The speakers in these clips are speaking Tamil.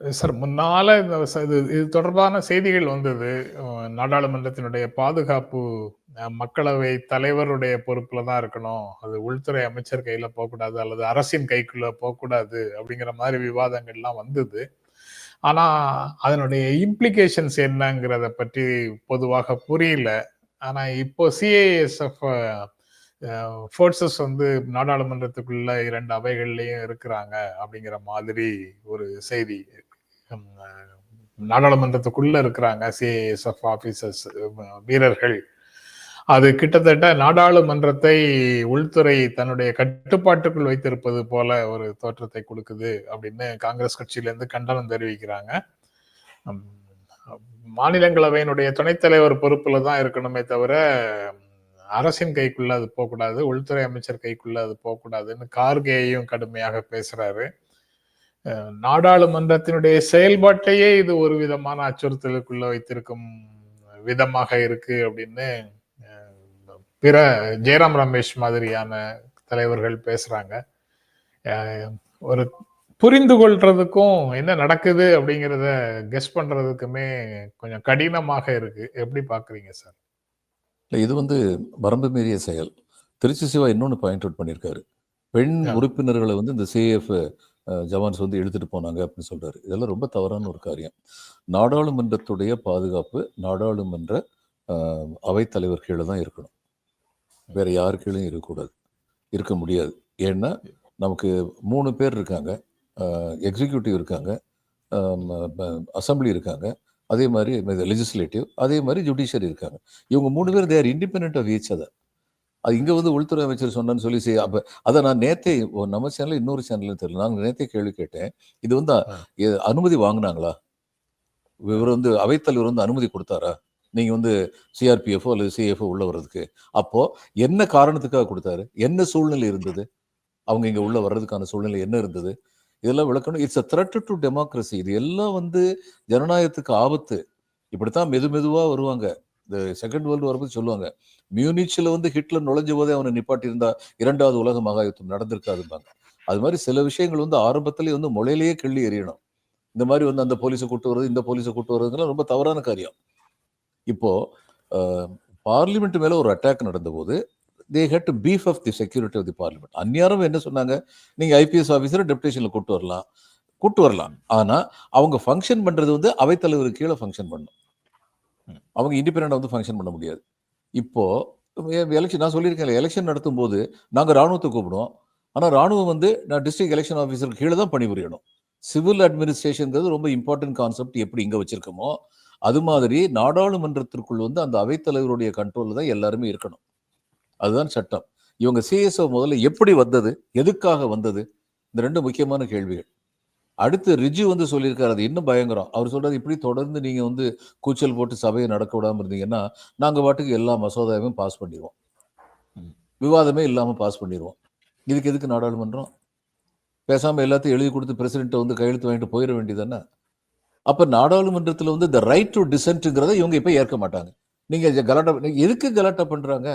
சார் முன்னால இந்த இது இது தொடர்பான செய்திகள் வந்தது. நாடாளுமன்றத்தினுடைய பாதுகாப்பு மக்களவை தலைவருடைய பொறுப்புல தான் இருக்கணும். அது உள்துறை அமைச்சர் கையில போகக்கூடாது அல்லது அரசின் கைக்குள்ள போகக்கூடாது அப்படிங்கிற மாதிரி விவாதங்கள்லாம் வந்தது. ஆனா அதனுடைய இம்ப்ளிகேஷன்ஸ் என்னங்கிறத பற்றி பொதுவாக புரியல. ஆனா இப்போ சிஏஎஸ்எஃப் ஃபோர்ஸஸ் வந்து நாடாளுமன்றத்துக்குள்ள இரண்டு அவைகள்லையும் இருக்கிறாங்க அப்படிங்கிற மாதிரி ஒரு செய்தி நாடாளுமன்றத்துக்குள்ள இருக்கிறாங்க சிஏஎஸ்எஃப் ஆபீசர்ஸ் வீரர்கள். அது கிட்டத்தட்ட நாடாளுமன்றத்தை உள்துறை தன்னுடைய கட்டுப்பாட்டுக்குள் வைத்திருப்பது போல ஒரு தோற்றத்தை கொடுக்குது அப்படின்னு காங்கிரஸ் கட்சியிலேருந்து கண்டனம் தெரிவிக்கிறாங்க. மாநிலங்களவையினுடைய துணைத் தலைவர் பொறுப்புல தான் இருக்கணுமே தவிர அரசின் கைக்குள்ள அது போகக்கூடாது உள்துறை அமைச்சர் கைக்குள்ள அது போகக்கூடாதுன்னு கார்கேயும் கடுமையாக பேசுறாரு. நாடாளுமன்றத்தினுடைய செயல்பாட்டையே இது ஒரு விதமான அச்சுறுத்தலுக்குள்ள வைத்திருக்கும் விதமாக இருக்கு அப்படின்னு பிற ஜெயராம் ரமேஷ் மாதிரியான தலைவர்கள் பேசுறாங்க. ஒரு புரிந்து கொள்றதுக்கும் என்ன நடக்குது அப்படிங்கிறத கெஸ் பண்றதுக்குமே கொஞ்சம் கடினமாக இருக்கு. எப்படி பாக்குறீங்க சார்? இல்லை இது வந்து வரம்பு மீறிய செயல். திருச்சி சிவா இன்னொன்று பாயிண்ட் அவுட் பண்ணியிருக்காரு பெண். உறுப்பினர்களை வந்து இந்த சிஏஎஃப் ஜவான்ஸ் வந்து இழுத்துட்டு போனாங்க அப்படின்னு சொல்றாரு. இதெல்லாம் ரொம்ப தவறான ஒரு காரியம். நாடாளுமன்றத்துடைய பாதுகாப்பு நாடாளுமன்ற அவைத்தலைவர் கீழே தான் இருக்கணும். வேற யார் கீழேயும் இருக்கக்கூடாது. இருக்க முடியாது. ஏன்னா நமக்கு மூணு பேர் இருக்காங்க. எக்ஸிக்யூட்டிவ் இருக்காங்க. அசம்பிளி இருக்காங்க. அதே மாதிரி லெஜிஸ்லேட்டிவ் அதே மாதிரி ஜுடிஷியரி இருக்காங்க. இவங்க மூணு பேர் they're independent of each other அது இங்கே வந்து உள்துறை அமைச்சர் சொன்னான்னு சொல்லி செய் அப்போ அதை நான் நேத்தே நம்ம சேனல் இன்னொரு சேனல்ல தெரியல. நான் நேத்தே கேள்வி கேட்டேன். இது வந்து அனுமதி வாங்கினாங்களா? இவர் வந்து அவைத்தலைவர் வந்து அனுமதி கொடுத்தாரா? நீங்க வந்து சிஆர்பிஎஃப்ஓ அல்லது சிஎஃப்ஓ உள்ள வர்றதுக்கு. அப்போ என்ன காரணத்துக்காக கொடுத்தாரு? என்ன சூழ்நிலை இருந்தது? அவங்க இங்க உள்ள வர்றதுக்கான சூழ்நிலை என்ன இருந்தது? இதெல்லாம் விளக்கணும். It's a threat to democracy இது எல்லாம் வந்து ஜனநாயகத்துக்கு ஆபத்து. இப்படித்தான் மெது மெதுவா வருவாங்க. இந்த செகண்ட் வேர்ல்டு வரும்போது சொல்லுவாங்க. மியூனிச்சில் வந்து ஹிட்லர் நுழைஞ்ச போதே அவனை நிப்பாட்டியிருந்தா இரண்டாவது உலக மகாயுத்தம் நடந்திருக்காதும்பாங்க. அது மாதிரி சில விஷயங்கள் வந்து ஆரம்பத்திலே வந்து முளையிலேயே கிள்ளி எறியணும். இந்த மாதிரி வந்து அந்த போலீஸை கூட்டு வர்றது இந்த போலீஸை கூட்டு வர்றதுலாம் ரொம்ப தவறான காரியம். இப்போ பார்லிமெண்ட் மேலே ஒரு அட்டாக் நடந்தபோது the head to chief of the security of the parliament அந்நியாரும் என்ன சொன்னாங்க? நீங்கள் ஐபிஎஸ் ஆஃபீஸரை டெப்டேஷனில் கூட்டு வரலாம். கூட்டு வரலாம். ஆனால் அவங்க ஃபங்க்ஷன் பண்ணுறது வந்து அவைத்தலைவருக்கு கீழே ஃபங்க்ஷன் பண்ணும் அவங்க இண்டிபெண்டாக வந்து ஃபங்க்ஷன் பண்ண முடியாது. இப்போ எலெக்ஷன் நான் சொல்லியிருக்கேன் எலெக்ஷன் நடத்தும் போது நாங்க ராணுவத்தை கூப்பிடுவோம். ஆனா ராணுவம் வந்து நான் டிஸ்ட்ரிக்ட் எலெக்ஷன் ஆஃபீஸருக்கு கீழே தான் பணிபுரியணும். சிவில் அட்மினிஸ்ட்ரேஷன்ங்கிறது ரொம்ப இம்பார்ட்டன்ட் கான்செப்ட் எப்படி இங்கே வச்சிருக்கோமோ அது மாதிரி நாடாளுமன்றத்திற்குள் வந்து அந்த அவைத்தலைவருடைய கண்ட்ரோலில் தான் எல்லாருமே இருக்கணும். அதுதான் சட்டம். இவங்க சிஎஸ்ஓ முதல்ல எப்படி வந்தது எதுக்காக வந்தது இந்த ரெண்டு முக்கியமான கேள்விகள். அடுத்து ரிஜு வந்து சொல்லியிருக்காரு அது இன்னும் பயங்கரம். அவர் சொல்றாரு இப்படி தொடர்ந்து நீங்க வந்து கூச்சல் போட்டு சபையை நடக்க விடாம இருந்தீங்கன்னா நாங்க பாட்டுக்கு எல்லா மசோதாவையும் பாஸ் பண்ணிடுவோம். விவாதமே இல்லாம பாஸ் பண்ணிடுவோம். இதுக்கு எதுக்கு நாடாளுமன்றம்? பேசாம எல்லாத்தையும் எழுதி கொடுத்து பிரசிடென்ட்டை வந்து கையெழுத்து வாங்கிட்டு போயிட வேண்டியதானே அப்ப நாடாளுமன்றத்துல வந்து இந்த ரைட் டு டிசென்ட்ங்கிறத இவங்க இப்ப ஏற்க மாட்டாங்க. நீங்க ஜ- கலாட்டா எதுக்கு கலாட்டா பண்றாங்க?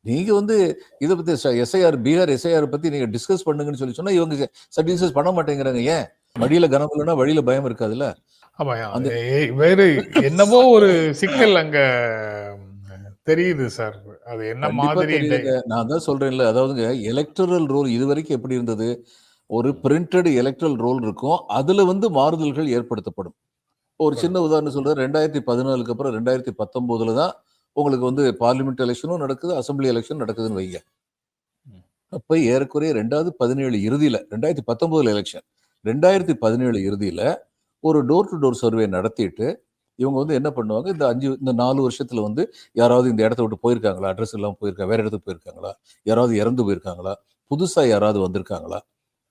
நீங்க வந்து இதை பத்தி எஸ்ஐஆர் பீகார் எஸ்ஐஆர் பத்தி நீங்க டிஸ்கஸ் பண்ணுங்கன்னு சொல்லி சொன்னா இவங்க டிஸ்கஸ் பண்ண மாட்டேங்கிறாங்க. ஏன்? வழியில கனம் இல்லைன்னா வழியில பயம் இருக்காதுல்ல? அந்த- வேறு என்னவோ ஒரு சிக்கல் அங்க தெரியுது சார். அது என்ன மாதிரி நான் தான் சொல்றேன்ல. அதாவதுங்க எலக்டரல் ரோல் இது வரைக்கும் எப்படி இருந்தது? ஒரு பிரிண்டட் எலக்ட்ரல் ரோல் இருக்கும். அதுல வந்து மாறுதல்கள் ஏற்படுத்தப்படும். ஒரு சின்ன உதாரணம் சொல்றேன். ரெண்டாயிரத்தி பதினாலுக்கு அப்புறம் ரெண்டாயிரத்தி பத்தொன்பதுல தான் உங்களுக்கு வந்து பார்லிமெண்ட் எலெக்ஷனும் நடக்குது அசம்பிளி எலெக்ஷன் நடக்குதுன்னு வைங்க. அப்ப ஏறக்குறைய ரெண்டாயிரத்தி பதினேழு இறுதியில ரெண்டாயிரத்தி பத்தொன்பதுல எலெக்ஷன் ரெண்டாயிரத்தி பதினேழு இறுதியில ஒரு டோர் டு டோர் சர்வே நடத்திட்டு இவங்க வந்து என்ன பண்ணுவாங்க? இந்த அஞ்சு இந்த நாலு வருஷத்துல வந்து யாராவது இந்த இடத்த விட்டு போயிருக்காங்களா? அட்ரஸ் இல்லாம போயிருக்காங்க வேற இடத்துக்கு போயிருக்காங்களா? யாராவது இறந்து போயிருக்காங்களா? புதுசா யாராவது வந்திருக்காங்களா?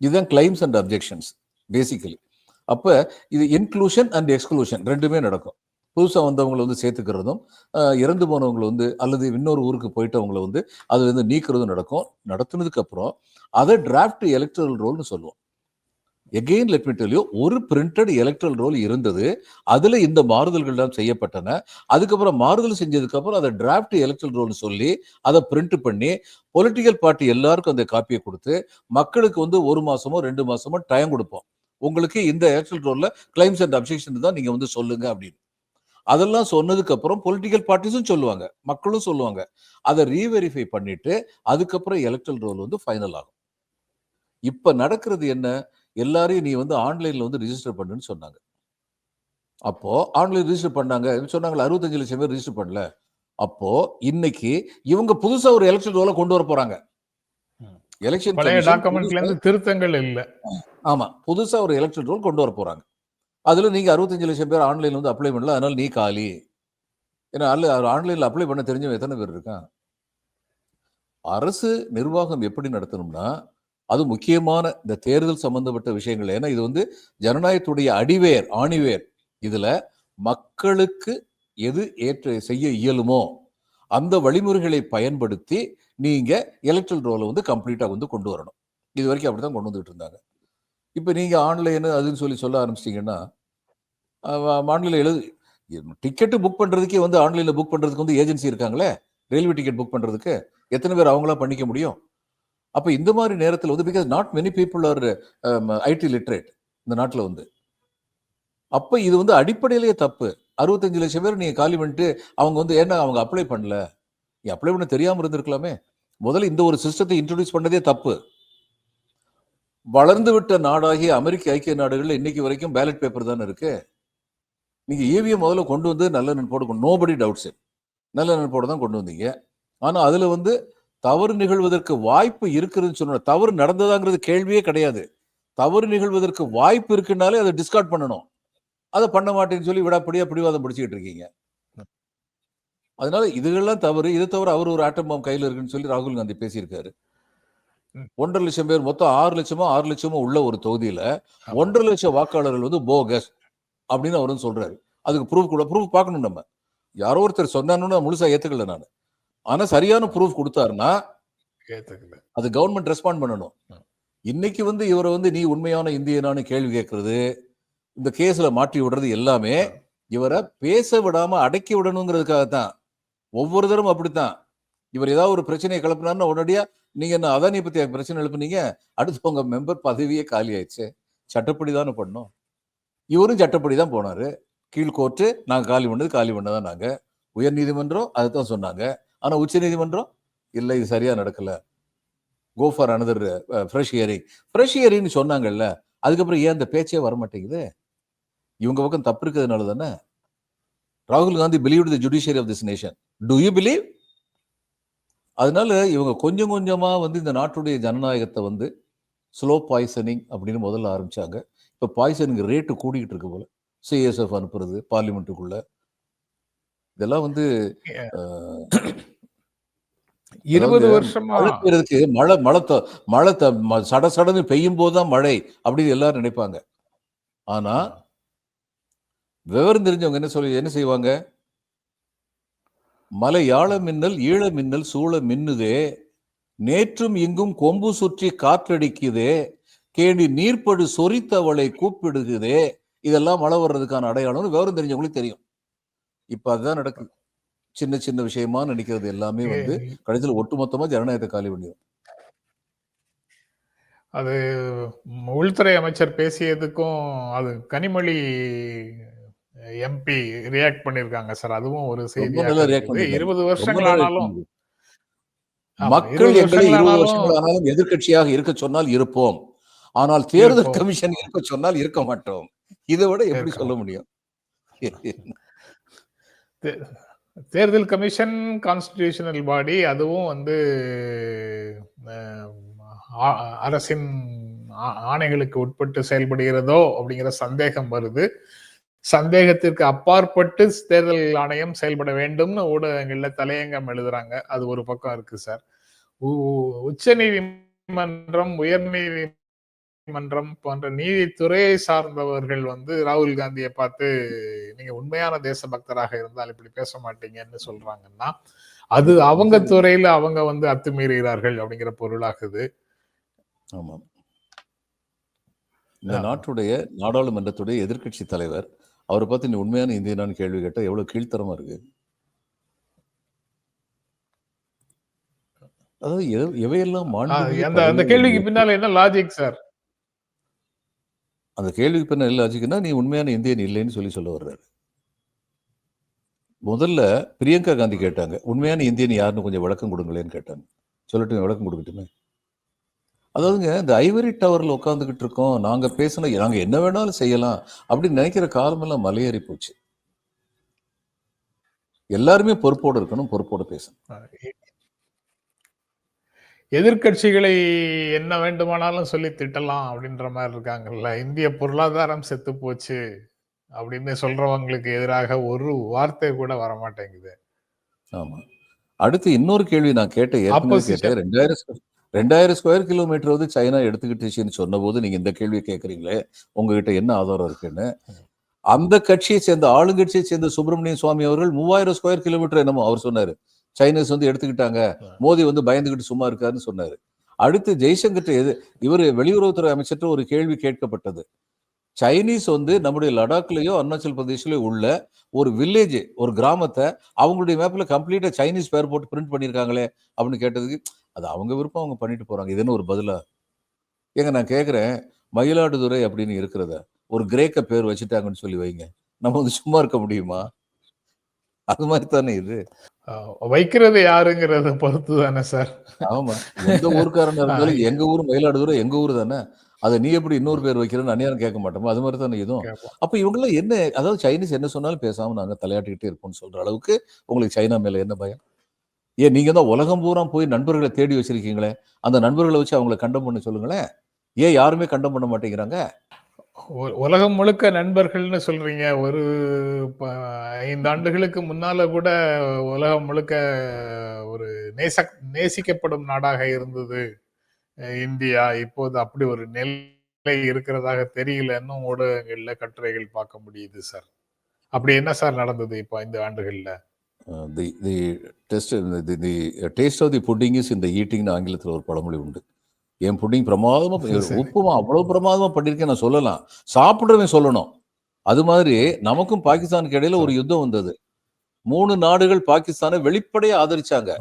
இதுதான் கிளைம்ஸ் அண்ட் அப்ஜெக்ஷன்ஸ் பேசிக்கலி அப்ப இது இன்க்ளூஷன் அண்ட் எக்ஸ்க்ளூஷன் ரெண்டுமே நடக்கும். புதுசாக வந்தவங்களை வந்து சேர்த்துக்கிறதும் இறந்து போனவங்களை வந்து அல்லது இன்னொரு ஊருக்கு போயிட்டவங்களை வந்து அது வந்து நீக்கிறதும் நடக்கும். நடத்துனதுக்கப்புறம் அதை டிராஃப்ட் எலக்ட்ரல் ரோல்னு சொல்லுவோம். Again let me tell you ஒரு பிரிண்டட் எலக்ட்ரல் ரோல் இருந்தது. அதில் இந்த மாறுதல்கள் தான் செய்யப்பட்டன. அதுக்கப்புறம் மாறுதல் செஞ்சதுக்கு அப்புறம் அதை டிராஃப்ட் எலக்ட்ரல் ரோல்னு சொல்லி அதை பிரிண்ட் பண்ணி பொலிட்டிக்கல் பார்ட்டி எல்லாருக்கும் அந்த காப்பியை கொடுத்து மக்களுக்கு வந்து ஒரு மாதமோ ரெண்டு மாதமோ டைம் கொடுப்போம். உங்களுக்கு இந்த எலக்ட்ரல் ரோலில் கிளைம்ஸ் அண்ட் அப்ஜெக்ஷன் தான் நீங்கள் வந்து சொல்லுங்கள் அப்படின்னு. அதெல்லாம் சொன்னதுக்கு அப்புறம் பொலிட்டிக்கல் பார்ட்டிஸும் சொல்லுவாங்க. மக்களும் சொல்லுவாங்க. அதை ரீவெரிஃபை பண்ணிட்டு அதுக்கப்புறம் எலக்ட்ரல் ரோல் வந்து ஃபைனல் ஆகும். இப்ப நடக்கிறது என்ன? எல்லாரையும் நீ வந்து ஆன்லைன்ல வந்து ரிஜிஸ்டர் பண்ணுன்னு சொன்னாங்க. அப்போ ஆன்லைன் ரிஜிஸ்டர் பண்ணாங்க. சொன்னாங்களா அறுபத்தஞ்சு லட்சம் பேர் ரிஜிஸ்டர் பண்ணல. அப்போ இன்னைக்கு இவங்க புதுசா ஒரு எலெக்ஷன் ரோல கொண்டு வர போறாங்க. எலெக்ஷன் திருத்தங்கள் இல்ல. ஆமா புதுசா ஒரு எலெக்ஷன் ரோல் கொண்டு வர போறாங்க. அதில் நீங்கள் அறுபத்தஞ்சு லட்சம் பேர் ஆன்லைன்ல வந்து அப்ளை பண்ணல அதனால் நீ காலி. ஏன்னா அல்ல ஆன்லைனில் அப்ளை பண்ண தெரிஞ்சவன் எத்தனை பேர் இருக்கான்? அரசு நிர்வாகம் எப்படி நடத்தணும்னா அது முக்கியமான இந்த தேர்தல் சம்பந்தப்பட்ட விஷயங்கள். ஏன்னா இது வந்து ஜனநாயகத்துடைய அடிவேர் ஆணிவேர். இதில் மக்களுக்கு எது ஏற்ற செய்ய இயலுமோ அந்த வழிமுறைகளை பயன்படுத்தி நீங்கள் எலக்ட்ரல் ரோலை வந்து கம்ப்ளீட்டாக வந்து கொண்டு வரணும். இது வரைக்கும் அப்படி தான் கொண்டு வந்துட்டு இருந்தாங்க. இப்போ நீங்கள் ஆன்லைன் அதுன்னு சொல்லி சொல்ல ஆரம்பிச்சிட்டிங்கன்னா ஆன்லைனில் எழுது டிக்கெட்டு புக் பண்ணுறதுக்கே வந்து ஆன்லைனில் புக் பண்ணுறதுக்கு வந்து ஏஜென்சி இருக்காங்களே? ரயில்வே டிக்கெட் புக் பண்ணுறதுக்கு எத்தனை பேர் அவங்களா பண்ணிக்க முடியும்? அப்போ இந்த மாதிரி நேரத்தில் வந்து because not many people are ID literate இந்த நாட்டில் வந்து. அப்போ இது வந்து அடிப்படையிலேயே தப்பு. அறுபத்தஞ்சு லட்சம் பேர் நீங்கள் காலி பண்ணிட்டு அவங்க வந்து ஏன்னா அவங்க அப்ளை பண்ணல. நீ அப்ளை பண்ண தெரியாமல் இருந்திருக்கலாமே. முதல்ல இந்த ஒரு சிஸ்டத்தை இன்ட்ரடியூஸ் பண்ணதே தப்பு. வளர்ந்துவிட்ட நாடாகிய அமெரிக்க ஐக்கிய நாடுகளில் இன்னைக்கு வரைக்கும் பேலட் பேப்பர் தானே இருக்கு? நீங்க ஈவிஎம் முதல்ல கொண்டு வந்து நல்ல நினைப்போடு நோபடி டவுட்ஸ் நல்ல நினைப்போடு தான் கொண்டு வந்தீங்க. ஆனால் அதில் வந்து தவறு நிகழ்வதற்கு வாய்ப்பு இருக்குதுன்னு சொன்ன தவறு நடந்ததாங்கிறது கேள்வியே கிடையாது. தவறு நிகழ்வதற்கு வாய்ப்பு இருக்குனாலே அதை டிஸ்கார்ட் பண்ணணும். அதை பண்ண மாட்டேன்னு சொல்லி விடாப்படியா பிடிவாதம் பிடிச்சிக்கிட்டு இருக்கீங்க. அதனால இதுகள்லாம் தவறு இது தவிர அவர் ஒரு ஆட்டம் பாம் கையில் இருக்குன்னு சொல்லி ராகுல் காந்தி பேசியிருக்காரு. ஒன்றரை லட்சம் பேர் மொத்தம் ஆறு லட்சமோ ஆறு லட்சமோ உள்ள ஒரு தொகுதியில. ஒன்றரை லட்சம் வாக்காளர்கள் வந்து போகஸ் அப்படின்னு அவரும் சொல்றாரு. அதுக்கு ப்ரூஃப் கூட ப்ரூஃப் பார்க்கணும் நம்ம. யாரோ ஒருத்தர் சொன்னான்னு முழுசா ஏத்துக்கல நான். ஆனா சரியான ப்ரூஃப் கொடுத்தாருன்னா அது கவர்மெண்ட் ரெஸ்பாண்ட் பண்ணணும். இன்னைக்கு வந்து இவரை வந்து நீ உண்மையான இந்தியனான்னு கேள்வி கேட்கறது இந்த கேஸ்ல மாட்டி விடுறது எல்லாமே இவரை பேச விடாம அடக்கி விடணுங்கிறதுக்காக தான் ஒவ்வொரு தரம் அப்படித்தான். இவர் ஏதாவது ஒரு பிரச்சனையை கிளப்பினாருன்னா உடனடியா நீங்க என்ன அதானி பத்தி பிரச்சனை எழுப்புனீங்க? அடுத்து உங்க மெம்பர் பதவியே காலி ஆயிடுச்சு. சட்டப்படி தானே பண்ணோம் இவரும் சட்டப்படி தான் போனாரு. கீழ் கோர்ட்டு நாங்க காலி பண்ணது காலி பண்ணதான் நாங்க. உயர் நீதிமன்றம் அதுதான் சொன்னாங்க. ஆனா உச்ச நீதிமன்றம்? இல்லை இது சரியா நடக்கல. Go for another fresh hearing fresh ஹியரிங்னு சொன்னாங்கல்ல அதுக்கப்புறம் ஏன் அந்த பேச்சே வர மாட்டேங்குது இவங்க பக்கம் தப்பு இருக்கிறதுனால தானே ராகுல் Gandhi believe the judiciary of this nation do you believe அதனால இவங்க கொஞ்சம் கொஞ்சமா வந்து இந்த நாட்டுடைய ஜனநாயகத்தை வந்து ஸ்லோ பாய்சனிங் அப்படின்னு முதல்ல ஆரம்பிச்சாங்க. இப்ப பாய்சனிங் ரேட்டு கூடிக்கிட்டு இருக்கு போல. சிஎஸ்எஃப் அனுப்புறது பார்லிமெண்ட்டுக்குள்ள இதெல்லாம் வந்து இருபது வருஷமா? மழை பெய்யறதுக்கு மழை மழை மழை சட சடன்னு பெய்யும் போதுதான் மழை அப்படின்னு எல்லாரும் நினைப்பாங்க. ஆனா விவரம் தெரிஞ்சவங்க என்ன சொல்லி என்ன செய்வாங்க? மலை யாழ மின்னல் ஈழ மின்னல் சூழ மின்னுதே நேற்றும் இங்கும் கொம்பு சுற்றி காற்றடிக்குதே கேணி நீர்ப்படு சொரித்தவளை கூப்பிடுகுதே இதெல்லாம் மழை வர்றதுக்கான அடையாளம்னு விவரம் தெரிஞ்சவங்களுக்கு தெரியும். இப்ப அதுதான் நடக்குது. சின்ன சின்ன விஷயமா நினைக்கிறது எல்லாமே வந்து கடைசியில் ஒட்டுமொத்தமா ஜனநாயகத்தை காலி பண்ணிடும் அது உள்துறை அமைச்சர் பேசியதுக்கும் அது கனிமொழி எம்பி ரியாக்ட் பண்ணிருக்காங்க சார். அதுவும் ஒரு செய்தி. இருபது வருஷங்கள் ஆனாலும் மக்கள் 20 எங்களை இருபது வருஷங்கள் ஆனாலும் எதிர்க்கட்சியாக இருக்க சொன்னால் இருப்போம். ஆனால் தேர்தல். கமிஷன் இருக்க சொன்னால் இருக்க மாட்டோம். இதை விட எப்படி சொல்ல முடியும்? தேர்தல் கமிஷன் கான்ஸ்டிடியூஷனல் பாடி அதுவும் வந்து அரசின் ஆணைகளுக்கு உட்பட்டு செயல்படுகிறதோ அப்படிங்கிற சந்தேகம் வருது. சந்தேகத்திற்கு அப்பாற்பட்டு தேர்தல் ஆணையம் செயல்பட வேண்டும்னு ஊடகங்கள்ல தலையங்கம் எழுதுறாங்க. அது ஒரு பக்கம் இருக்கு சார். உச்ச நீதிமன்றம் உயர் மன்றம் போன்ற நீதித்துறையை சார்ந்தவர்கள் வந்து ராகுல் காந்தியை பார்த்து நீங்க உண்மையான தேசபக்தராக இருந்தால் இப்படி பேச மாட்டீங்கன்னு சொல்றாங்கன்னா அது அவங்க துறையில அவங்க வந்து அத்துமீறுகிறார்கள் அப்படிங்கிற பொருளாகுது. ஆமாம். இந்த. நாட்டுடைய நாடாளுமன்றத்துடைய எதிர்க்கட்சி தலைவர் அவரை பார்த்து நீ உண்மையான இந்தியனான்னு கேள்வி கேட்டா எவ்வளவு கீழ்த்தரமா இருக்கு? அதாவது எவ- எவையெல்லாம் மாண்புமிகு அந்த கேள்விக்கு பின்னால என்ன லாஜிக் சார் அந்த கேள்விக்கு பின்ன இல்லை ஆச்சுக்குன்னா நீ உண்மையான இந்தியன் இல்லைன்னு சொல்லி சொல்ல வர்றாரு. முதல்ல பிரியங்கா காந்தி கேட்டாங்க உண்மையான இந்தியன் யாருன்னு கொஞ்சம் விளக்கம் கொடுங்களேன்னு கேட்டாங்க. சொல்லட்டும் விளக்கம் கொடுக்கட்டுமே. அதாவதுங்க இந்த ஐவரி டவர்ல உட்காந்துக்கிட்டு இருக்கோம் நாங்க பேசின நாங்க என்ன வேணாலும் செய்யலாம் அப்படின்னு நினைக்கிற காலமெல்லாம் மலையேறி போச்சு. எல்லாருமே பொறுப்போடு இருக்கணும் பொறுப்போடு பேசணும். எதிர்க்கட்சிகளை என்ன வேண்டுமானாலும் சொல்லி திட்டலாம் அப்படின்ற மாதிரி இருக்காங்கல்ல. இந்திய பொருளாதாரம் செத்து போச்சு அப்படின்னு சொல்றவங்களுக்கு எதிராக ஒரு வார்த்தை கூட வர மாட்டேங்குது ஆமா. அடுத்து இன்னொரு கேள்வி நான் கேட்டேன் ஏற்கனவே. கேட்டேன் ரெண்டாயிரம் ரெண்டாயிரம் ஸ்கொயர் கிலோமீட்டர் வந்து சைனா எடுத்துக்கிட்டுச்சுன்னு சொன்னபோது நீங்க இந்த கேள்வியை கேட்குறீங்களே உங்ககிட்ட என்ன ஆதாரம் இருக்குன்னு? அந்த கட்சியை சேர்ந்த ஆளுங்கட்சியை சேர்ந்த சுப்பிரமணிய சுவாமி அவர்கள் மூவாயிரம் ஸ்கொயர் கிலோமீட்டர் என்னமோ அவர் சொன்னாரு. சைனீஸ் வந்து எடுத்துக்கிட்டாங்க. மோடி வந்து பயந்துகிட்டு சும்மா இருக்காருன்னு சொன்னாரு. அடுத்து ஜெய்சங்கர் எது இவர் வெளியுறவுத்துறை அமைச்சர்கிட்ட ஒரு கேள்வி கேட்கப்பட்டது. சைனீஸ் வந்து நம்முடைய லடாக்லயோ அருணாச்சல் பிரதேஷ்லயோ உள்ள ஒரு வில்லேஜ் ஒரு கிராமத்தை அவங்களுடைய மேப்ல கம்ப்ளீட்டா சைனீஸ் பேர் போட்டு பிரிண்ட் பண்ணிருக்காங்களே அப்படின்னு கேட்டதுக்கு அது அவங்க விருப்பம் அவங்க பண்ணிட்டு போறாங்க. இது என்ன ஒரு பதிலா? ஏங்க நான் கேக்குறேன் மயிலாடுதுறை அப்படின்னு இருக்கிறத ஒரு கிரேக்க பேர் வச்சுட்டாங்கன்னு சொல்லி வைங்க. நம்ம வந்து சும்மா இருக்க முடியுமா? அது மாதிரி தானே இது. வைக்கிறது யாருங்கிறத பொறுத்து தானே சார். ஆமா எந்த ஊருக்காரனா இருந்தாலும் எங்க ஊர் மயிலாடுதுறை எங்க ஊர் தானே? அதை நீ எப்படி இன்னொரு பேர் வைக்கிறேன்னு அந்நியாரம் கேட்க மாட்டோமா? அது மாதிரி தானே இதுவும். அப்ப இவங்கெல்லாம் என்ன அதாவது சைனீஸ் என்ன சொன்னாலும் பேசாம நாங்க தலையாட்டிக்கிட்டே இருப்போம்னு சொல்ற அளவுக்கு உங்களுக்கு சைனா மேல என்ன பயம்? ஏன் நீங்க தான் உலகம் பூரா போய் நண்பர்களை தேடி வச்சிருக்கீங்களே? அந்த நண்பர்களை வச்சு அவங்கள கண்டம் பண்ண சொல்லுங்களேன். ஏன் யாருமே கண்டம் பண்ண மாட்டேங்கிறாங்க? உலகம் முழுக்க நண்பர்கள்னு சொல்றீங்க. ஒரு ஐந்து ஆண்டுகளுக்கு முன்னால கூட உலகம் முழுக்க ஒரு நேச நேசிக்கப்படும் நாடாக இருந்தது. இந்தியா இப்போது அப்படி ஒரு நிலை இருக்கிறதாக தெரியலன்னு ஊடகங்கள்ல கட்டுரைகள் பார்க்க முடியுது சார். அப்படி என்ன சார் நடந்தது இப்போ ஐந்து ஆண்டுகள்ல? The the test the the taste of the pudding is in the ஈட்டிங்னு ஆங்கிலத்தில் ஒரு பழமொழி உண்டு. என் புட்டிங் பிரமாதமா சரி, சரி. உப்புமா அவ்வளவு பிரமாதமா பண்ணிருக்கேன் நான் சொல்லலாம். சாப்பிடுறவன் சொல்லணும். அது மாதிரி நமக்கும் பாகிஸ்தானுக்கு இடையில ஒரு யுத்தம் வந்தது. மூணு நாடுகள் பாகிஸ்தானை வெளிப்படையா ஆதரிச்சாங்க.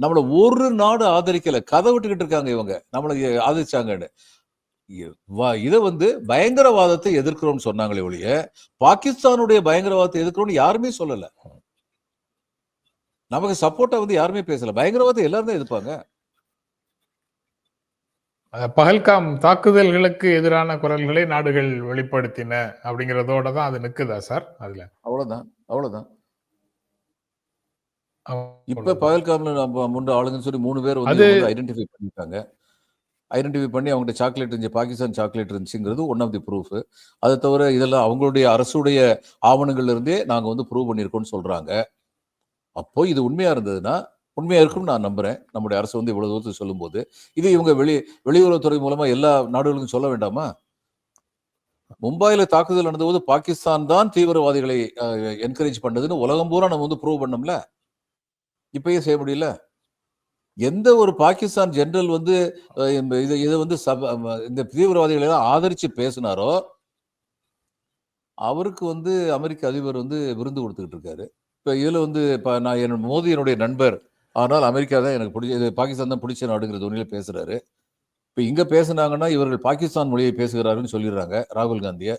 நம்மள ஒரு நாடு ஆதரிக்கல. கதை விட்டுக்கிட்டு இருக்காங்க இவங்க. நம்மளை ஆதரிச்சாங்கன்னு. இதை வந்து பயங்கரவாதத்தை எதிர்க்கிறோம்னு சொன்னாங்களே ஒழிய பாகிஸ்தானுடைய பயங்கரவாதத்தை எதிர்க்கிறோம்னு யாருமே சொல்லல. நமக்கு சப்போர்ட்டா வந்து யாருமே பேசல. பயங்கரவாதத்தை எல்லாரும் தான் எதிர்ப்பாங்க. அஹ் பஹல்காம் தாக்குதல்களுக்கு எதிரான குரல்களை நாடுகள் வெளிப்படுத்தின அப்படிங்கறதோட தான் அது நிக்குதா சார் அதுல? அவ்வளவுதான். அவ்வளவுதான். இப்ப. பகல்காம்ல நம்ம முண்டு ஆளுங்கன்னு சொல்லி மூணு பேர் வந்து ஐடென்டிஃபை பண்ணிருக்காங்க. ஐடென்டிஃபை பண்ணி அவங்ககிட்ட சாக்லேட் இருந்துச்சு பாகிஸ்தான் சாக்லேட் இருந்துச்சுங்கிறது ஒன் ஆஃப் தி ப்ரூஃப் அதை தவிர இதெல்லாம் அவங்களுடைய அரசுடைய ஆவணங்கள்ல இருந்தே நாங்க வந்து ப்ரூவ் பண்ணியிருக்கோம்னு சொல்றாங்க. அப்போ இது உண்மையா இருந்ததுன்னா உண்மையா இருக்கும்னு நான் நம்புறேன். நம்முடைய அரசு வந்து இவ்வளவு தூரத்துக்கு சொல்லும்போது. இது இவங்க வெளி வெளியுறவுத்துறை மூலமா எல்லா நாடுகளுக்கும் சொல்ல வேண்டாமா? மும்பைல தாக்குதல் நடந்தபோது பாகிஸ்தான் தான் தீவிரவாதிகளை என்கரேஜ் பண்ணதுன்னு உலகம் பூரா நம்ம வந்து ப்ரூவ் பண்ணோம்ல. இப்பயே செய்ய முடியல. எந்த ஒரு பாகிஸ்தான் ஜெனரல் வந்து இந்த- இது இதை வந்து சப இந்த தீவிரவாதிகளை தான் ஆதரிச்சு பேசினாரோ அவருக்கு வந்து அமெரிக்க அதிபர் வந்து விருந்து கொடுத்துக்கிட்டு இருக்காரு. இப்போ இதில் வந்து இப்போ நான் என் மோதி என்னுடைய நண்பர். ஆனால் அமெரிக்கா தான் எனக்கு பிடிச்ச இது பாகிஸ்தான் தான் பிடிச்ச நாடுங்கிற துணியில் பேசுகிறாரு இப்போ இங்கே பேசுனாங்கன்னா இவர்கள் பாகிஸ்தான் மொழியை பேசுகிறாருன்னு சொல்லிடுறாங்க ராகுல் காந்தியை.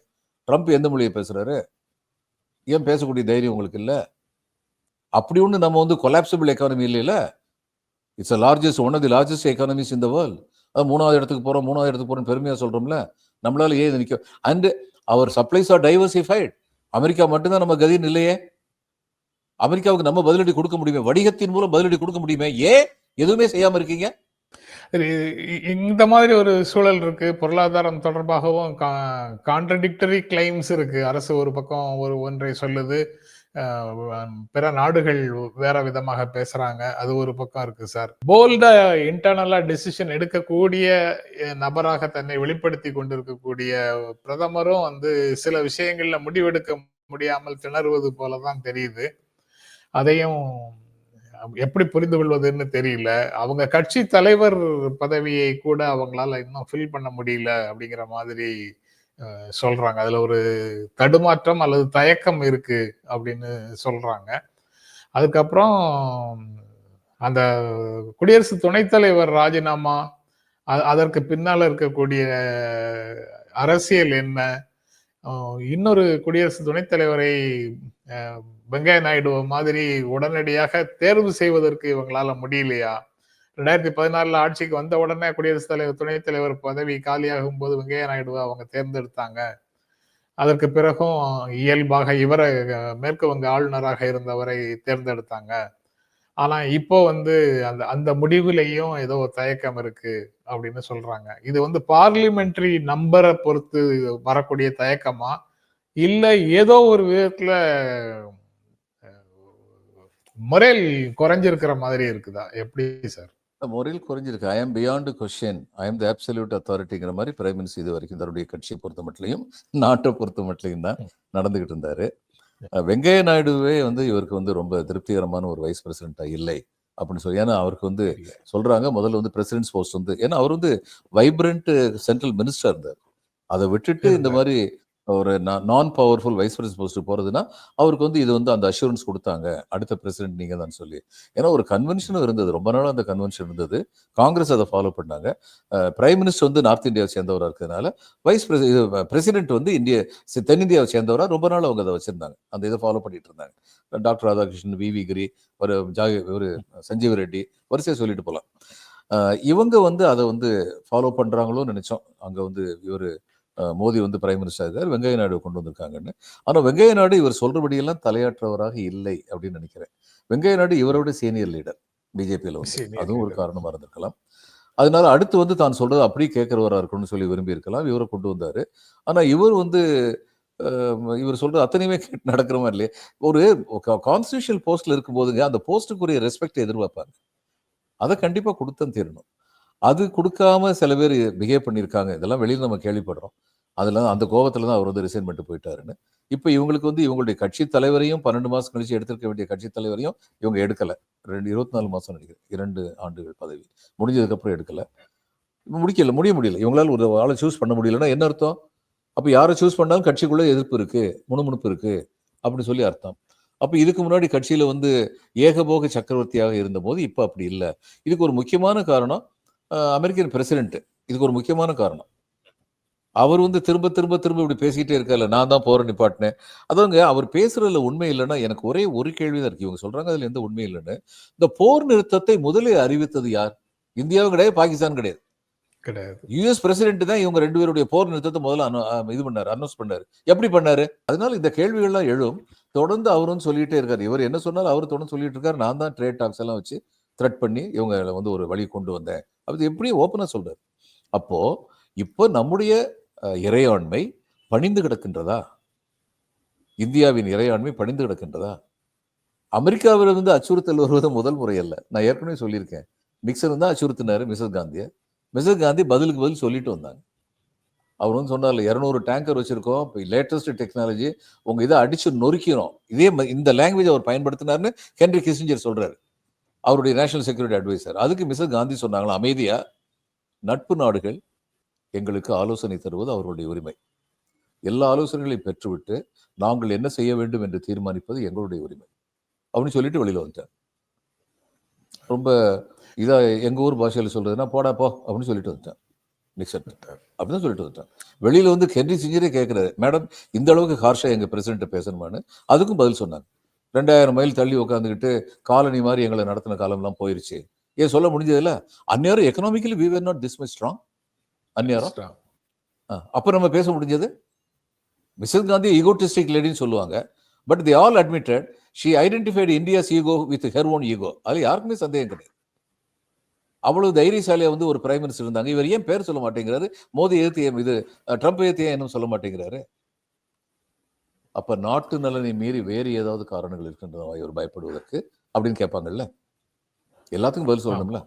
ட்ரம்ப் எந்த மொழியை பேசுகிறாரு ஏன் பேசக்கூடிய தைரியம் உங்களுக்கு இல்லை? அப்படி ஒன்று நம்ம வந்து கொலாப்சபிள் எக்கானமி இல்லைல்ல it's largest one of the largest economies in the world அது மூணாவது இடத்துக்கு போகிறோம் மூணாவது இடத்துக்கு போகிறோம் பெருமையாக சொல்கிறோம்ல நம்மளால ஏன் இது and our supplies are diversified America மட்டும்தான் நம்ம கதின்னு இல்லையே? அமெரிக்காவுக்கு நம்ம பதிலடி கொடுக்க முடியுமே? வணிகத்தின் மூலம் பதிலடி கொடுக்க முடியுமே? ஏன் எதுவுமே செய்யாமல் இருக்கீங்க? இந்த மாதிரி ஒரு சூழல் இருக்கு. பொருளாதாரம் தொடர்பாகவும் கான்ட்ரடிக்டரி கிளைம்ஸ் இருக்கு. அரசு ஒரு பக்கம் ஒரு ஒன்றை சொல்லுது. பிற நாடுகள் வேற விதமாக பேசுறாங்க. அது ஒரு பக்கம் இருக்கு சார். போல்டா இன்டர்னலா டிசிஷன் எடுக்கக்கூடிய நபராக தன்னை வெளிப்படுத்தி கொண்டிருக்கக்கூடிய பிரதமரும் வந்து சில விஷயங்கள்ல முடிவெடுக்க முடியாமல் திணறுவது போலதான் தெரியுது. அதையும் எப்படி புரிந்து கொள்வதுன்னு தெரியல. அவங்க கட்சி தலைவர் பதவியை கூட அவங்களால இன்னும் ஃபில் பண்ண முடியல அப்படிங்கிற மாதிரி சொல்றாங்க. அதுல ஒரு தடுமாற்றம் அல்லது தயக்கம் இருக்கு அப்படின்னு சொல்றாங்க. அதுக்கப்புறம் அந்த குடியரசு துணைத் தலைவர் ராஜினாமா அதற்கு பின்னால் இருக்கக்கூடிய அரசியல் என்ன? இன்னொரு குடியரசு துணைத் தலைவரை அஹ், வெங்கைய நாயுடு மாதிரி உடனடியாக தேர்வு செய்வதற்கு இவங்களால முடியலையா? ரெண்டாயிரத்தி பதினாலுல ஆட்சிக்கு வந்த உடனே குடியரசுத் தலைவர் துணைத் தலைவர் பதவி காலியாகும் போது வெங்கையா நாயுடுவை அவங்க தேர்ந்தெடுத்தாங்க. அதற்கு பிறகும் இயல்பாக இவரை மேற்கு வங்க ஆளுநராக இருந்தவரை தேர்ந்தெடுத்தாங்க. ஆனா இப்போ வந்து அந்த அந்த முடிவுலையும் ஏதோ ஒரு தயக்கம் இருக்கு அப்படின்னு சொல்றாங்க. இது வந்து பார்லிமெண்ட்ரி நம்பரை பொறுத்து வரக்கூடிய தயக்கமா? இல்ல ஏதோ ஒரு விதத்துல முறையில் குறைஞ்சிருக்கிற மாதிரி இருக்குதா? எப்படி சார்? முறையில் குறைஞ்சிருக்கு. I am beyond question I am the absolute அத்தாரிட்டிங்கிற மாதிரி பிரைம் மினிஸ்டர் இது வரைக்கும் தன்னுடைய கட்சியை பொறுத்த மட்டும் நாட்டை பொறுத்த மட்டும் தான் நடந்துகிட்டு இருந்தாரு. வெங்கைய நாயுடுவே வந்து இவருக்கு வந்து ரொம்ப திருப்திகரமான ஒரு வைஸ் பிரசிடென்ட்டா இல்லை அப்படின்னு சொல்லி ஏன்னா அவருக்கு வந்து சொல்றாங்க முதல்ல வந்து பிரசிடென்ட்ஸ் போஸ்ட் வந்து ஏன்னா அவர் வந்து வைப்ரண்ட் சென்ட்ரல் மினிஸ்டர் இருந்தார். அதை விட்டுட்டு இந்த. மாதிரி ஒரு நான் பவர்ஃபுல் வைஸ் பிரசிடன்ட் போஸ்ட் போகிறதுனா அவருக்கு வந்து இது வந்து அந்த அஷூரன்ஸ் கொடுத்தாங்க. அடுத்த பிரசிடென்ட் நீங்கள் தான் சொல்லி. ஏன்னா ஒரு கன்வென்ஷனும் இருந்தது. ரொம்ப நாள் அந்த கன்வென்ஷன் இருந்தது. காங்கிரஸ் அதை ஃபாலோ பண்ணாங்க. பிரைம் மினிஸ்டர் வந்து நார்த் இந்தியாவை சேர்ந்தவராக இருக்கிறதுனால வைஸ் பிரசிடென்ட் வந்து இந்திய தென்னிந்தியாவை சேர்ந்தவராக ரொம்ப நாள் அவங்க அதை வச்சுருந்தாங்க. அந்த இதை ஃபாலோ பண்ணிட்டு இருந்தாங்க. Doctor Radhakrishnan V V Giri ஒரு ஜாகி ஒரு சஞ்சீவ் ரெட்டி வரிசையை சொல்லிட்டு போகலாம் இவங்க வந்து அதை வந்து ஃபாலோ பண்ணுறாங்களோன்னு நினச்சோம். அங்கே வந்து இவர் மோடி வந்து பிரைம் மினிஸ்டர் இருக்கார் வெங்கைய நாயுடு கொண்டு வந்திருக்காங்கன்னு. ஆனா வெங்கைய நாயுடு இவர் சொல்றபடியெல்லாம் தலையாற்றவராக இல்லை அப்படின்னு நினைக்கிறேன். வெங்கைய நாயுடு இவரோட சீனியர் லீடர் பிஜேபியில் வந்து. அதுவும் ஒரு leader. காரணமா இருந்திருக்கலாம். அதனால அடுத்து வந்து தான் சொல்றது அப்படியே கேட்கிறவரா இருக்கணும்னு சொல்லி விரும்பி இருக்கலாம். இவரை கொண்டு வந்தாரு. ஆனா இவர் வந்து இவர் சொல்றது அத்தனையுமே கேட்டு நடக்கிற மாதிரி இல்லையே. ஒரு கான்ஸ்டியூஷனல் போஸ்ட்ல இருக்கும்போதுங்க அந்த போஸ்ட்டுக்குரிய ரெஸ்பெக்ட் எதிர்பார்ப்பாங்க. அதை கண்டிப்பா கொடுத்தான் தீரணும். அது கொடுக்காம சில பேர் பிஹேவ் பண்ணியிருக்காங்க. இதெல்லாம் வெளியில் நம்ம கேள்விப்படுறோம். அதெல்லாம் அந்த கோபத்தில் தான் அவர் வந்து ரிசைன் பண்ணிட்டு போயிட்டாருன்னு. இப்போ இவங்களுக்கு வந்து இவங்களுடைய கட்சி தலைவரையும் பன்னெண்டு மாதம் கழிச்சு எடுத்திருக்க வேண்டிய கட்சி தலைவரையும் இவங்க எடுக்கலை. ரெண்டு இருபத்தி நாலு மாதம் நினைக்கிறேன். இரண்டு ஆண்டுகள் பதவி. முடிஞ்சதுக்கப்புறம் எடுக்கலை. முடிக்கல முடிய முடியல. இவங்களால் ஒரு ஆளை சூஸ் பண்ண முடியலன்னா என்ன அர்த்தம்? அப்போ யாரை சூஸ் பண்ணாலும் கட்சிக்குள்ளே எதிர்ப்பு இருக்குது முணுமுணுப்பு இருக்குது அப்படின்னு சொல்லி அர்த்தம். அப்போ இதுக்கு முன்னாடி கட்சியில் வந்து ஏகபோக சக்கரவர்த்தியாக இருந்தபோது இப்போ அப்படி இல்லை. இதுக்கு ஒரு முக்கியமான காரணம் அமெரிக்கன் பிரசிடென்ட் இதுக்கு ஒரு முக்கியமான காரணம். அவர் வந்து திரும்ப திரும்ப திரும்ப இப்படி பேசிக்கிட்டே இருக்கல நான் தான் போற நிப்பாட்டினேன். அதவங்க அவர் பேசுறதுல உண்மை இல்லைன்னா எனக்கு ஒரே ஒரு கேள்வி தான் இருக்கு. இவங்க சொல்றாங்க அதுல எந்த உண்மை இல்லைன்னு. இந்த போர் நிறுத்தத்தை முதலில் அறிவித்தது யார்? இந்தியாவும் கிடையாது பாகிஸ்தான் கிடையாது. கிடையாது. யுஎஸ் பிரசிடென்ட் தான் இவங்க ரெண்டு பேருடைய போர் நிறுத்தத்தை முதல்ல அனு- இது பண்ணாரு அனௌன்ஸ் பண்ணாரு. எப்படி பண்ணாரு? அதனால இந்த கேள்விகள்லாம் எழும். தொடர்ந்து அவரும் சொல்லிட்டே இருக்காரு. இவர் என்ன சொன்னாலும் அவர் தொடர்ந்து சொல்லிட்டு இருக்காரு. நான் தான் ட்ரேட் டாக்ஸ் எல்லாம் வச்சு த்ரெட் பண்ணி இவங்களை வந்து ஒரு வழி கொண்டு வந்தேன். அது எப்படியும் ஓப்பனாக சொல்கிறார் அப்போது இப்போ நம்முடைய இறையாண்மை பணிந்து கிடக்கின்றதா? இந்தியாவின் இறையாண்மை பணிந்து கிடக்கின்றதா? அமெரிக்காவிலிருந்து அச்சுறுத்தல் வருவது முதல் முறை அல்ல. நான் ஏற்கனவே சொல்லியிருக்கேன். மிக்சர் தான் அச்சுறுத்தினார் மிஸ்ஸஸ் காந்தியை. மிஸ்ஸஸ் காந்தி பதிலுக்கு பதில் சொல்லிட்டு வந்தாங்க. அவர் வந்து சொன்னார் இரநூறு டேங்கர் வச்சுருக்கோம். இப்போ லேட்டஸ்ட் டெக்னாலஜி உங்கள் இதை அடித்து நொறுக்கிறோம் இதே இந்த லாங்குவேஜ் அவர் பயன்படுத்தினார்னு ஹென்ரி கிசிஞ்சர் சொல்கிறார் அவருடைய நேஷனல் செக்யூரிட்டி அட்வைசர் அதுக்கு மிஸ்ஸஸ் காந்தி சொன்னாங்களா அமைதியா? நட்பு நாடுகள் எங்களுக்கு ஆலோசனை தருவது அவர்களுடைய உரிமை. எல்லா ஆலோசனைகளையும் பெற்றுவிட்டு நாங்கள் என்ன செய்ய வேண்டும் என்று தீர்மானிப்பது எங்களுடைய உரிமை. அப்படின்னு சொல்லிட்டு வெளியில வந்துட்டேன் ரொம்ப இதா எங்க ஊர் பாஷையில சொல்றதுன்னா போடா போ அப்படின்னு சொல்லிட்டு வந்துட்டேன் நிக்சன் அப்படின்னு சொல்லிட்டு வந்துட்டேன் வெளியில வந்து ஹென்ரி சிஞ்சரே கேட்கறாரு மேடம் இந்த அளவுக்கு ஹார்ஷா எங்க பிரசிடென்ட் பேசணுமான்னு? அதுக்கும் பதில் சொன்னாங்க. ரெண்டாயிரம் மைல் தள்ளி உட்காந்துக்கிட்டு காலனி மாதிரி எங்களை நடத்தின காலம்லாம் போயிருச்சு. ஏன் சொல்ல முடிஞ்சதில்ல? அந்நேரம் economically we were not this much strong அந்நேரம். ஆ, அப்ப நம்ம பேச முடிஞ்சது? மிஸ்ஸஸ் காந்தி ஈகோட்டிஸ்டிக் லேடின்னு சொல்லுவாங்க. But the all admitted she identified India's ego with her own ego அது யாருக்குமே சந்தேகம் கிடையாது. அவ்வளவு தைரியசாலியா வந்து ஒரு பிரைம் மினிஸ்டர் இருந்தாங்க. இவர் ஏன் பேர் சொல்ல மாட்டேங்கிறாரு? மோடி எதிர்த்து ஏன் இது ட்ரம்ப் எதிர்த்து ஏன் இன்னும் சொல்ல மாட்டேங்கிறாரு? அப்போ நாட்டு நலனை மீறி வேறு ஏதாவது காரணங்கள் இருக்கின்றனவா இவர் பயப்படுவதற்கு? அப்படின்னு கேட்பாங்கல்ல. எல்லாத்துக்கும் பதில் சொல்லணும்ல.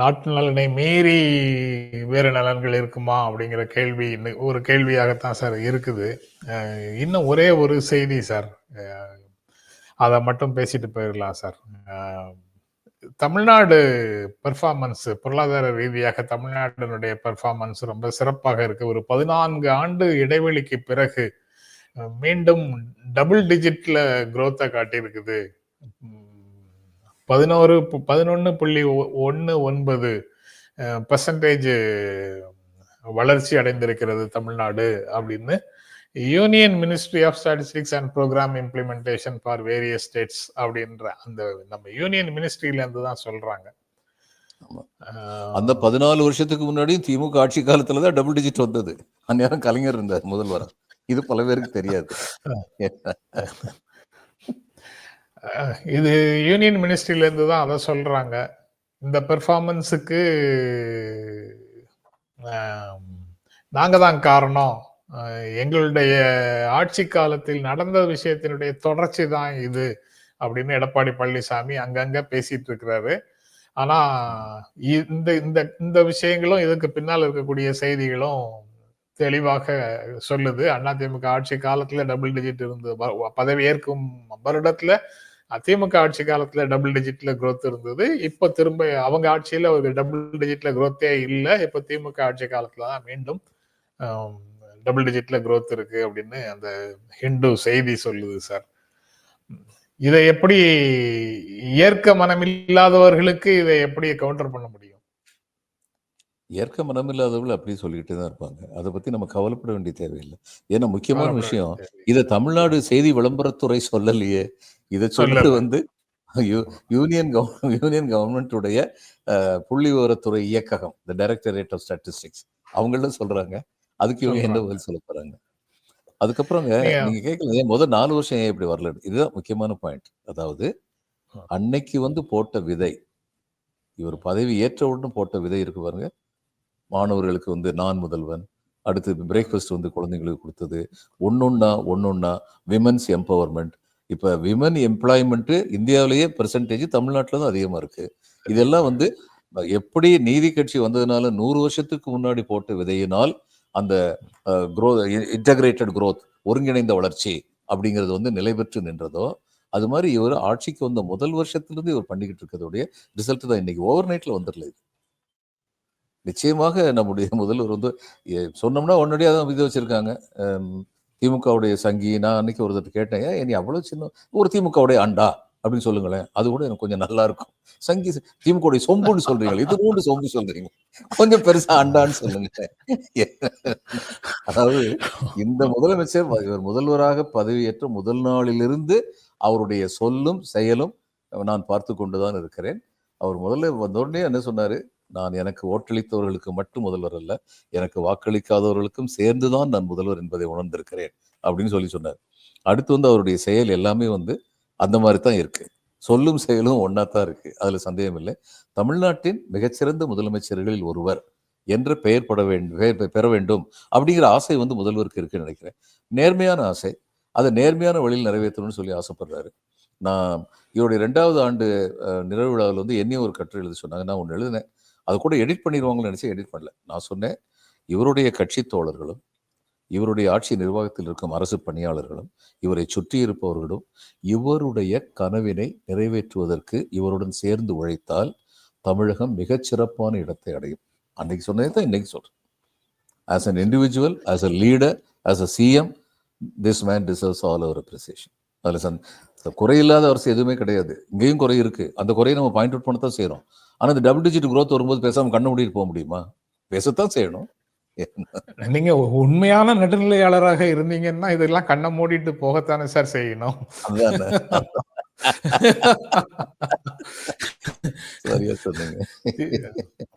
நாட்டு நலனை மீறி வேறு நலன்கள் இருக்குமா அப்படிங்கிற கேள்வி ஒரு கேள்வியாகத்தான் சார் இருக்குது. இன்னும் ஒரே ஒரு செய்தி சார். அதை மட்டும் பேசிட்டு போயிடலாம் சார். தமிழ்நாடு பெர்ஃபார்மன்ஸ் பொருளாதார ரீதியாக தமிழ்நாட்டினுடைய பெர்ஃபார்மன்ஸ் ரொம்ப சிறப்பாக இருக்கு. ஒரு பதினான்கு ஆண்டு இடைவெளிக்கு பிறகு மீண்டும் டபுள் டிஜிட்ல குரோத்தை காட்டியிருக்குது. பதினோரு பு- புள்ளி ஒ- ஒன்பது பர்சன்டேஜ் வளர்ச்சி அடைந்திருக்கிறது தமிழ்நாடு அப்படின்னு union ministry of statistics and programme implementation for various states அப்படின்ற அந்த நம்ம யூனியன் மினிஸ்ட்ரியில இருந்து தான். அஹ், அந்த பதினாலு வருஷத்துக்கு முன்னாடியும் திமுக ஆட்சி காலத்துல தான் டபுள் டிஜிட் வந்தது. அந்நேரம் கலைஞர் இருந்தார் முதல்வர். இது பல பேருக்கு தெரியாது. இது யூனியன் மினிஸ்ட்ரியில இருந்து தான் அதை சொல்றாங்க. இந்த பெர்ஃபார்மன்ஸுக்கு நாங்க தான் காரணம். எங்களுடைய ஆட்சி காலத்தில் நடந்த விஷயத்தினுடைய தொடர்ச்சி தான் இது அப்படின்னு எடப்பாடி பழனிசாமி அங்கங்க பேசிட்டு இருக்கிறாரு. ஆனா இந்த இந்த இந்த விஷயங்களும் இதுக்கு பின்னால் இருக்கக்கூடிய செய்திகளும் தெளிவாக சொல்லுது. அதிமுக ஆட்சி காலத்துல டபுள் டிஜிட் இருந்து பதவி ஏற்கும் வருடத்துல அதிமுக ஆட்சி காலத்துல டபுள் டிஜிட்ல குரோத் இருந்தது. இப்ப திரும்ப அவங்க ஆட்சியில ஒரு டபுள் டிஜிட்ல குரோத்தே இல்லை. இப்போ இப்ப திமுக ஆட்சி காலத்துல தான் மீண்டும் டபுள் டிஜிட்ல growth இருக்கு அப்படின்னு அந்த ஹிந்து செய்தி சொல்லுது சார். இதை எப்படி ஏற்க மனமில்லாதவர்களுக்கு இதை எப்படி கவுண்டர் பண்ண முடியும்? ஏற்க மனமில்லாதவர்கள் அப்படி சொல்லிட்டு தான் இருப்பாங்க. அதை பத்தி நம்ம கவலைப்பட வேண்டிய தேவையில்லை. ஏன்னா முக்கியமான விஷயம் இதை தமிழ்நாடு செய்தி விளம்பரத்துறை சொல்லலையே. இதை சொல்லல. வந்து யூனியன் கவர்மெண்ட் யூனியன் கவர்மெண்ட்டுடைய புள்ளி விவரத்துறை இயக்ககம் த டைரக்டரேட் ஆஃப் ஸ்டாட்டிஸ்டிக்ஸ் அவங்கள சொல்றாங்க. அதுக்கு இவங்க என்ன சொல்றாங்க. பதில் சொல்ல போறாங்க? அதுக்கப்புறங்க நீங்க- நீங்க கேட்கல ஏன் முதல் நாலு வருஷம் ஏன் இப்படி வரல? இதுதான் முக்கியமான பாயிண்ட் அதாவது ஆ. அன்னைக்கு வந்து போட்ட விதை இவர் பதவி ஏற்ற உடனே போட்ட விதை இருக்கு பாருங்க. மாணவர்களுக்கு வந்து நான் முதல்வன் அடுத்து பிரேக்ஃபாஸ்ட் வந்து குழந்தைங்களுக்கு கொடுத்தது ஒன்னொன்னா ஒன்னொன்னா விமன்ஸ் எம்பவர்மெண்ட் இப்ப விமன் எம்ப்ளாய்மெண்ட் இந்தியாவிலேயே பெர்சன்டேஜ் தமிழ்நாட்டில் தான் அதிகமா இருக்கு. இதெல்லாம் வந்து எப்படி நீதி கட்சி வந்ததுனால நூறு வருஷத்துக்கு முன்னாடி போட்ட விதையினால் அந்த க்ரோ இன்டகிரேட்டட் க்ரோத் ஒருங்கிணைந்த வளர்ச்சி அப்படிங்கிறது வந்து நிலை பெற்று நின்றதோ அது மாதிரி இவர் ஆட்சிக்கு வந்த முதல் வருஷத்துலேருந்து இவர் பண்ணிக்கிட்டு இருக்கிறதுடைய ரிசல்ட் தான் இன்னைக்கு ஓவர் நைட்டில் வந்துடல இது. நிச்சயமாக நம்முடைய முதல்வர் வந்து சொன்னோம்னா உடனடியாக தான் இது வச்சிருக்காங்க. திமுகவுடைய சங்கி நான் அன்னைக்கு ஒருத்தர் கேட்டேன் ஏன் நீ அவ்வளோ சின்ன ஒரு திமுகவுடைய அண்டா? அப்படின்னு சொல்லுங்களேன். அது கூட எனக்கு கொஞ்சம் நல்லா இருக்கும். சங்கி திமுக சொம்புன்னு சொல்றீங்க இது மூன்று சொம்பு சொல்றீங்க. கொஞ்சம் பெருசா அண்டான்னு சொல்லுங்க அதாவது இந்த முதலமைச்சர் இவர் முதல்வராக பதவியேற்ற முதல் நாளிலிருந்து அவருடைய சொல்லும் செயலும் நான் பார்த்து கொண்டுதான் இருக்கிறேன். அவர் முதல்ல வந்த உடனே என்ன சொன்னாரு? நான் எனக்கு ஓட்டளித்தவர்களுக்கு மட்டும் முதல்வர் அல்ல எனக்கு வாக்களிக்காதவர்களுக்கும் சேர்ந்துதான் நான் முதல்வர் என்பதை உணர்ந்திருக்கிறேன் அப்படின்னு சொல்லி சொன்னார். அடுத்து வந்து அவருடைய செயல் எல்லாமே வந்து அந்த மாதிரி தான் இருக்குது சொல்லும் செயலும் ஒன்றா தான் இருக்குது அதில் சந்தேகம் இல்லை. தமிழ்நாட்டின் மிகச்சிறந்த முதலமைச்சர்களில் ஒருவர் என்ற பெயர் பட வேண்டும் பெயர் பெற வேண்டும் அப்படிங்கிற ஆசை வந்து முதல்வருக்கு இருக்குன்னு நினைக்கிறேன். நேர்மையான ஆசை. அதை நேர்மையான வழியில் நிறைவேற்றணும்னு சொல்லி ஆசைப்படுறாரு. நான் இவருடைய ரெண்டாவது ஆண்டு நிறைவு விழாவில் வந்து என்னையும் ஒரு கட்டுரை எழுத சொன்னாங்க. நான் ஒன்று எழுதினேன். அது கூட எடிட் பண்ணிடுவாங்கன்னு நினச்சி எடிட் பண்ணல. நான் சொன்னேன் இவருடைய கட்சி தோழர்களும் இவருடைய ஆட்சி நிர்வாகத்தில் இருக்கும் அரசு பணியாளர்களும் இவரை சுற்றி இருப்பவர்களும் இவருடைய கனவினை நிறைவேற்றுவதற்கு இவருடன் சேர்ந்து உழைத்தால் தமிழகம் மிகச் சிறப்பான இடத்தை அடையும். அன்னைக்கு சொன்னதை தான் இன்னைக்கு சொல்றேன். As an individual as a leader as a CM this man deserves all our appreciation அதில் சந் குறையில்லாத அரசு எதுவுமே கிடையாது. இங்கேயும் குறை இருக்கு. அந்த குறையை நம்ம பாயிண்ட் அவுட் பண்ண தான் செய்கிறோம் ஆனால் இந்த டபுள் டிஜிட் குரோத் வரும்போது பேசாமல் கண்ணு மூடிட்டு போக முடியுமா? பேசத்தான் செய்யணும். நீங்க உண்மையான நடுநிலையாளராக இருந்தீங்கன்னா இதெல்லாம் கண்ணை மூடிட்டு போகத்தானே சார் செய்யணும். சரியா சொன்னீங்க.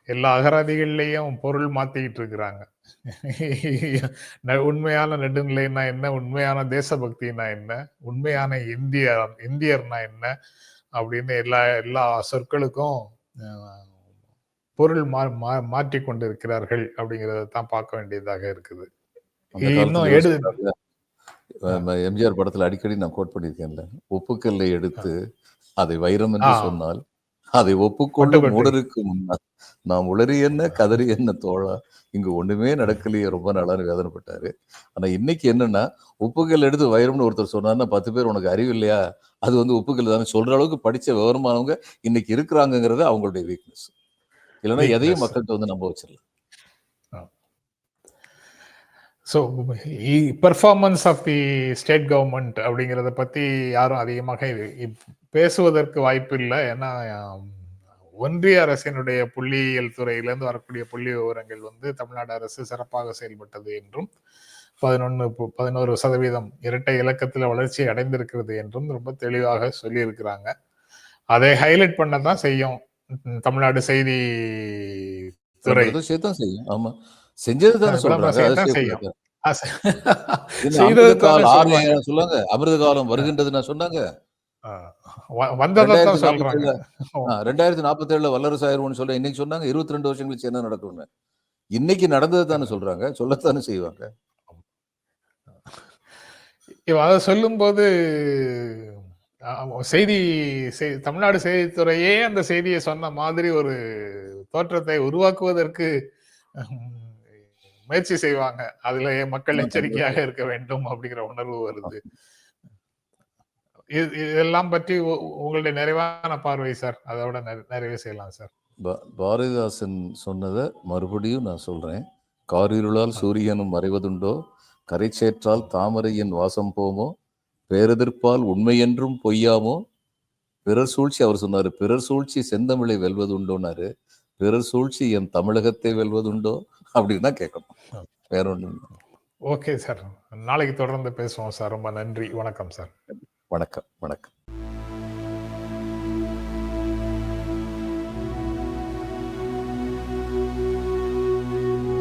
எல்லா அகராதிகள்லயும் பொருள் மாத்திக்கிட்டு இருக்கிறாங்க. உண்மையான நடுநிலைன்னா என்ன? உண்மையான தேசபக்தினா என்ன? உண்மையான இந்திய இந்தியர்னா என்ன? அப்படின்னு எல்லா எல்லா சொற்களுக்கும் பொருள் மா மா- மாற்றிக் கொண்டிருக்கிறார்கள் அப்படிங்கிறத தான் பார்க்க வேண்டியதாக இருக்குது. இன்னும் அஹ் எம்ஜிஆர் படத்துல அடிக்கடி நான் கோட் பண்ணியிருக்கேன்ல. உப்புக்கல்லை எடுத்து அதை வைரம் என்று. சொன்னால் அதை ஒட்டுக்கொட்டு. மூடருக்கு முன்னால் நாம் உளறி என்ன கதறி என்ன தோழா? இங்க ஒண்ணுமே நடக்கலையே. ரொம்ப நாளான்னு வேதனைப்பட்டாரு. ஆனா இன்னைக்கு என்னன்னா உப்புக்கல் எடுத்து வைரம்னு ஒருத்தர் சொன்னாருன்னா பத்து பேர் உனக்கு அறிவு இல்லையா? அது வந்து உப்புக்கல் தானே. சொல்ற அளவுக்கு படிச்ச விவரமானவங்க இன்னைக்கு இருக்கிறாங்கிறது அவங்களுடைய வீக்னஸ் இல்லைன்னா எதையும். மக்கள்கிட்ட வந்து நம்ப வச்சிடலாம் so performance of the state government அப்படிங்கிறத பற்றி யாரும் அதிகமாக பேசுவதற்கு வாய்ப்பு இல்லை. ஏன்னா ஒன்றிய அரசினுடைய புள்ளியியல் துறையிலிருந்து வரக்கூடிய புள்ளி விவரங்கள் வந்து தமிழ்நாடு அரசு சிறப்பாக செயல்பட்டது என்றும் பதினொன்று பதினோரு சதவீதம் இரட்டை இலக்கத்தில் வளர்ச்சி அடைந்திருக்கிறது என்றும் ரொம்ப தெளிவாக சொல்லியிருக்கிறாங்க. அதை ஹைலைட் பண்ண தான் செய்யும். தமிழ்நாடு செய்தி துறை. சேர்த்தான் செய்யும். ஆமா. செஞ்சது தானே சொல்றாங்க. அதை செய்யத்தான் செய்யக்கூடாது. செய்யும். ஆ, செ- என்ன செய்தது அமிர்த காலம் வருகின்றது நான் சொன்னாங்க. ரெண்டாயிரத்தி நாற்பத்தி ஏழுல வல்லரசு ஆயிரும்னு சொல்ல இன்னைக்கு சொன்னாங்க. இருபத்தி ரெண்டு வருஷம் கழிச்சு என்ன நடக்கும்னு. இன்னைக்கு நடந்தது தானே சொல்றாங்க. சொல்லத்தானே செய்வாங்க. இவ அதை சொல்லும்போது ஆ, செய்தி செய்- தமிழ்நாடு செய்தித்துறையே அந்த செய்தியை சொன்ன மாதிரி ஒரு தோற்றத்தை உருவாக்குவதற்கு முயற்சி செய்வாங்க. அதுல மக்கள் எச்சரிக்கையாக இருக்க வேண்டும் அப்படிங்கிற உணர்வு வருது. இது- இதெல்லாம் பற்றி உங்களுடைய நிறைவான பார்வை சார். அதோட நிறை- நிறைவு செய்யலாம் சார். பாரதிதாசன் சொன்னதை மறுபடியும் நான் சொல்றேன். காரிருளால் சூரியனும் மறைவதுண்டோ? கரைச்சேற்றால் தாமரையின் வாசம் போமோ? பேரெதிர்ப்பால் உண்மையென்றும் பொய்யாமோ? பிறர் சூழ்ச்சி அவர் சொன்னாரு பிறர் சூழ்ச்சி செந்தமிழை வெல்வதுண்டோன்னாரு. பிறர் சூழ்ச்சி என் தமிழகத்தை வெல்வதுண்டோ? அப்படின்னு தான் கேட்கணும். வேற இல்ல. Okay sir. நாளைக்கு தொடர்ந்து பேசுவோம் சார். ரொம்ப நன்றி. வணக்கம் சார். வணக்கம் வணக்கம்.